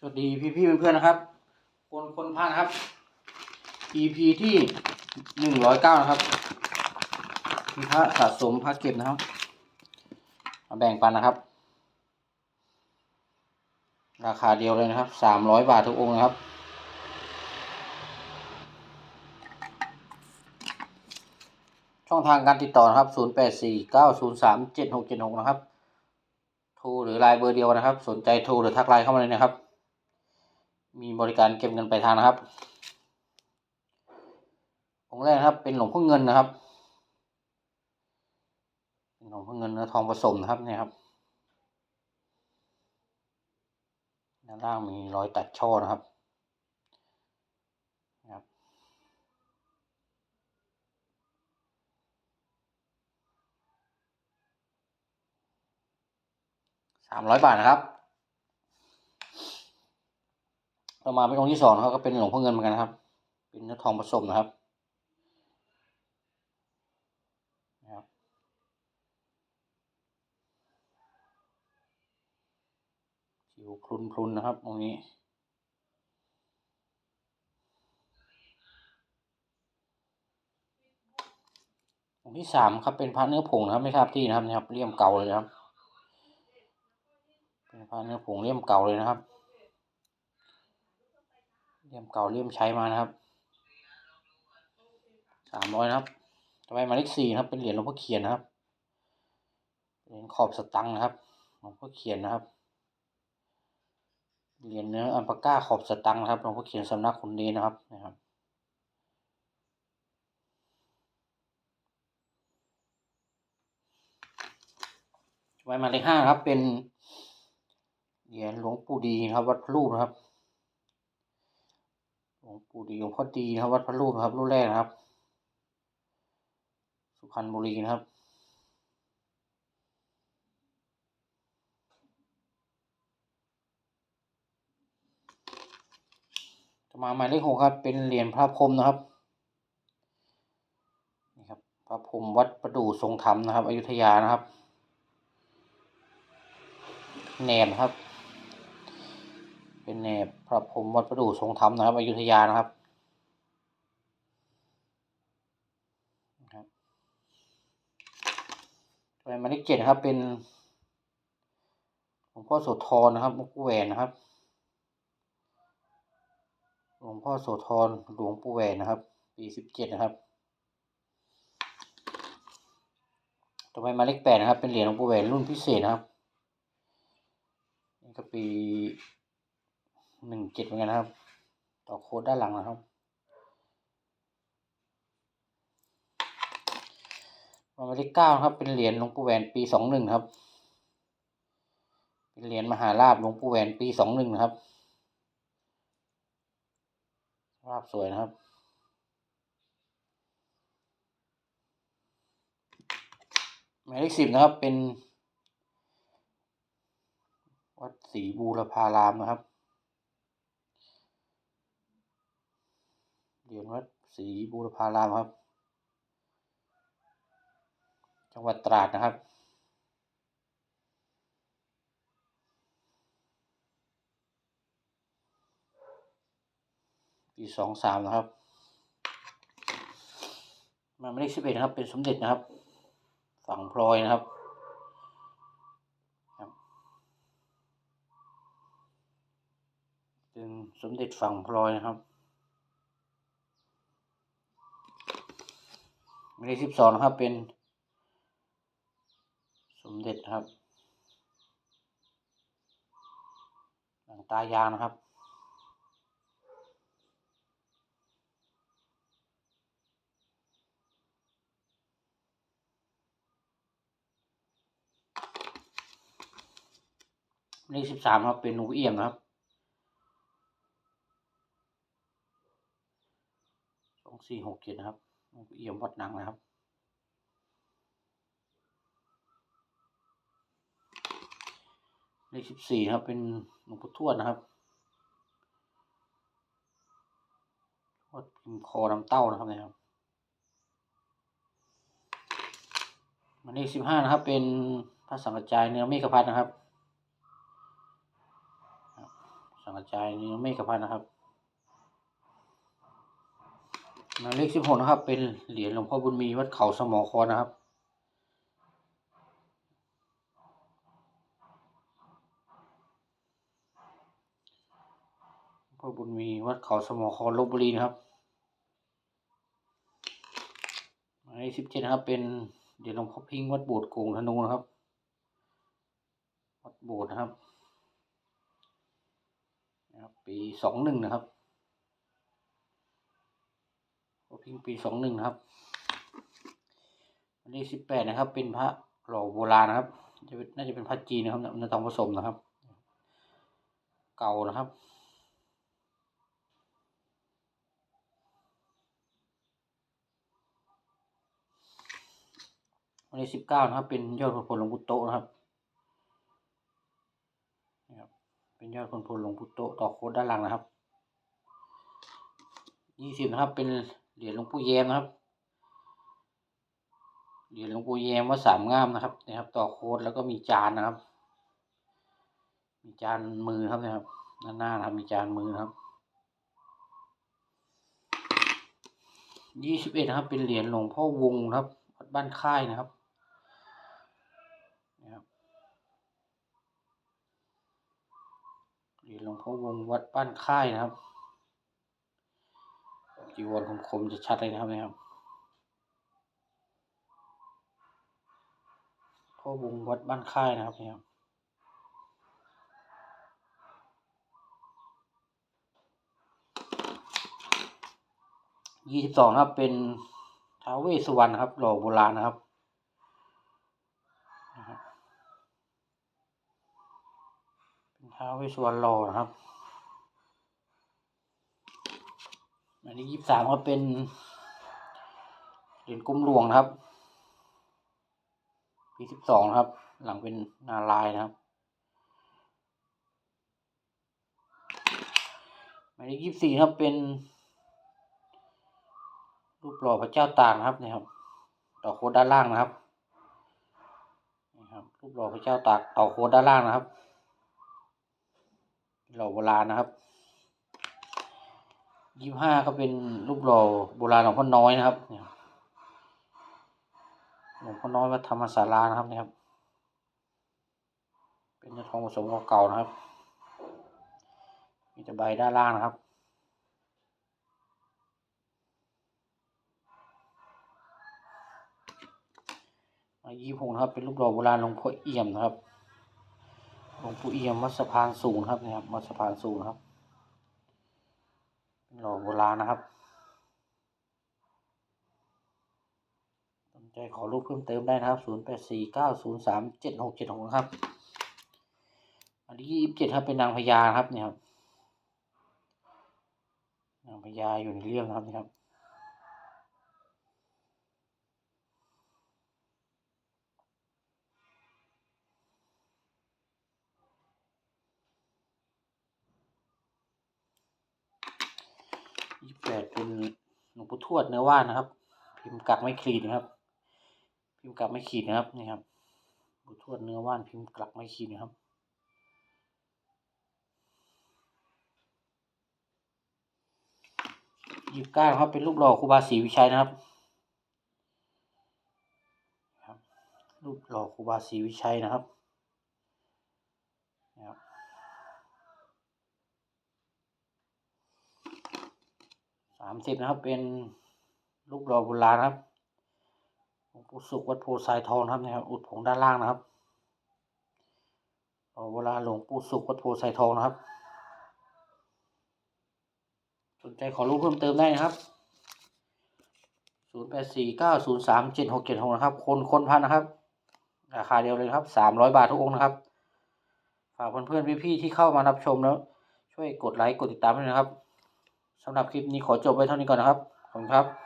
สวัสดีพี่พี่เพื่อนๆนะครับ คนคนพานะครับ EP ที่หนึ่งร้อยเก้านะครับมีพระสะสมพระเก็บนะครับมาแบ่งปันนะครับ ราคาเดียวเลยนะครับสามร้อยบาททุกองค์นะครับช่องทางการติดต่อนะครับ 0 8 4 9 0 3 7 6 7 6 นะครับ โทรหรือไลน์เบอร์เดียวนะครับ สนใจโทรหรือทักไลน์เข้ามาเลยนะครับ มีบริการเก็บเงินปลายทางนะครับองค์แรกนะครับ เป็นหลวงพ่อเงินนะครับเป็นหลวงพ่อเงินเนื้อทองผสมนะครับเนี่ยครับด้านล่างมีรอยตัดช่อนะครับนะครับ สามร้อยบาทนะครับ ต่อมาเป็นองค์ที่สองนะครับก็เป็นหลวงพ่อเงินเหมือนกันนะครับ เป็นเนื้อทองผสมนะครับนะครับผิวพรุนพรุนนะครับตรงนี้องค์ที่สามครับเป็นพระเนื้อผงนะครับไม่ทราบที่นะครับนะครับเลี่ยมเก่าเลยนะครับ เป็นพระเนื้อผงเลี่ยมเก่าเลยนะครับ เลี่ยมเก่าเลี่ยมใช้มานะครับสามร้อยนะครับต่อไปหมายเลขสี่นะครับ เป็นเหรียญหลวงพ่อเขียนนะครับเหรียญขอบสตังค์นะครับหลวงพ่อเขียนนะครับเหรียญเนื้ออัลปาก้าขอบสตังค์นะครับหลวงพ่อเขียนสำนักขุนเดนนะครับนะครับไว้หมายเลขห้าครับ เป็นเหรียญหลวงปู่ดีครับ วัดพระรูปนะครับ หลวงปู่ดีหลวงพ่อดีนะครับวัดพระรูปนะครับรุ่นแรกนะครับ สุพรรณบุรีนะครับต่อมาหมายเลขหกครับ เป็นเหรียญพระพรหมนะครับนี่ครับ พระพรหมวัดประดู่ทรงธรรมนะครับ อยุธยานะครับ แหนบนะครับ เป็นแหนบพระพรหมวัดประดู่ทรงธรรมนะครับอยุธยานะครับครับต่อไปมาเลขเจ็ดนะครับ เป็นหลวงพ่อโสธรนะครับหลวงปู่แหวนนะครับ หลวงพ่อโสธรหลวงปู่แหวนนะครับ ปีสิบเจ็ดนะครับ ต่อไปมาเลขแปดนะครับ เป็นเหรียญหลวงปู่แหวนรุ่นพิเศษนะครับนี่ก็ปี หนึ่งเจ็ดเหมือนกันนะครับ ต่อโค้ดด้านหลังนะครับหมายเลขเก้าครับ เป็นเหรียญหลวงปู่แหวนปีสองหนึ่งครับ เป็นเหรียญมหาราชหลวงปู่แหวนปีสองหนึ่งนะครับภาพสวยนะครับหมายเลขสิบนะครับเป็น วัดศรีบูรพารามนะครับ เหรี ยญวัดศรีบูรพารามครับ จังหวัดตราดนะครับ ปีสองสามนะครับมาไม่ได้สิบเอ็ดนะครับ เป็นสมเด็จนะครับ ฝั่งพลอยนะครับเป็นสมเด็จฝั่งพลอยนะครับ หมายเลขสิบสองครับเป็น สมเด็จครับหลังตายางนะครับเลขสิบสามครับเป็นหนูเอี่ยมครับสองสี่หกเจ็ดครับ เอี่ยมวัดหนังนะครับเลขสิบสี่ครับ เป็นหลวงปู่ทวดนะครับทวดพิมพ์คอน้ำเต้านะครับนี่ยครับมายเลขสิบห้านะครับ เป็นพระสังฆจายเนื้อเมฆพัดนะครับ สังกระจายเนื้อเมฆพันนะครับ หมายเลขสิบหกนะครับ เป็นเหรียญหลวงพ่อบุญมีวัดเขาสมอคอนะครับหลวงพ่อบุญมีวัดเขาสมอคอลบบุรีนะครับหมายเลขสิบเจ็ดนะครับ เป็นเหรียญหลวงพ่อพิงค์วัดโบสถ์โกงธนูนะครับ วัดโบสถ์นะครับนะครับปีสองหนึ่งนะครับ พระพิงค์ปีสองหนึ่งครับอันนี้สิบแปดนะครับ เป็นพระหล่อโบราณนะครับจะน่าจะเป็นพระจีนนะครับเนื้อทองผสมนะครับ เก่านะครับวันที่สิบเก้านะครับ เป็นยอดพลพลหลวงปู่โตนะครับนะครับเป็นยอดพลพลหลวงปู่โตต่อโค้ดด้านหลังนะครับยี่สิบนะครับเป็น เหรียญหลวงปู่แยมนะครับเหรียญหลวงปู่แยมวัดสามงามนะครับนะครับ ต่อโค้ดแล้วก็มีจานนะครับ มีจานมือครับนะครับด้านหน้านะครับมีจานมือนะครับยี่สิบเอ็ดครับ เป็นเหรียญหลวงพ่อวงครับวัดบ้านค่ายนะครับเหรียญหลวงพ่อวงวัดบ้านค่ายนะครับ จีวรคมๆจะชัดเลยนะครับนะครับพ่อวงวัดบ้านค่ายนะครับเนี่ยครับยี่สิบสองนะครับ เป็นท้าวเวสวรรณครับ หล่อโบราณนะครับเป็นท้าวเวสวรรณหล่อนะครับ อันนี้ยี่สามก็เป็นเหรียญกุ้มหลวงนะครับ ปีสิบสองครับ หลังเป็นนาลายนะครับ หมายเลขยี่สี่ครับเป็น รูปหล่อพระเจ้าตากนะครับนี่ครับต่อโคดด้านล่างนะครับนี่ครับ รูปหล่อพระเจ้าตากต่อโคดด้านล่างนะครับหล่อโบราณนะครับ ยี่ห้าก็เป็นรูปหล่อโบราณหลวงพ่อน้อยนะครับเนี่ยหลวงพ่อน้อยวัดธรรมศาลานะครับนี่ครับ เป็นเนื้อทองผสมเก่าๆนะครับ มีแต่ใบด้านล่างนะครับยี่หกนะครับ เป็นรูปหล่อโบราณหลวงพ่อเอี่ยมนะครับหลวงปู่เอี่ยมวัดสะพานสูงครับเนี่ยครับวัดสะพานสูงครับ หล่อโบราณนะครับสนใจขอรูปเพิ่มเติมได้นะครับ 0 8 4 9 0 3 7 6 7 6นะครับอันที่ยี่สิบเจ็ดครับเป็นนางพญาครับเนี่ยครับนางพญาอยู่ในเรื่องนะครับนี่ครับ ยี่สิบแป ดเป็นหลวงปู่ทวดเนื้อว่านนะครับ พิมพ์กักไม่ขีดนะครับ พิมพ์กักไม่ขีดนะครับนี่ครับหลวงปู่ทวดเนื้อว่านพิมพ์กักไม่ขีดนะครับยี่สิบเก้าครับเป็นรูปหล่อครูบาศรีวิชัยนะครับครับรูปหล่อครูบาศรีวิชัยนะครับสามสิบนะครับ เป็นรูปหล่อโบราณนะครับหลวงปู่สุขวัดโพธิ์ทรายทองครับนะครับ อุดผงด้านล่างนะครับหล่อโบราณหลวงปู่สุขวัดโพธิ์ทรายทองนะครับ สนใจขอรู้เพิ่มเติมได้นะครับ0 8 4 9 0 3 7 6 7 6นย์สามเจ็ดหกเจ็ดหกนะครับ คนคนพันนะครับ ราคาเดียวเลยครับ300บาททุกองนะครับฝากเพื่อนๆพี่ๆที่เข้ามารับชมแล้ว ช่วยกดไลค์กดติดตามด้วยนะครับ สำหรับคลิปนี้ขอจบไว้เท่านี้ก่อนนะครับ ขอบคุณครับ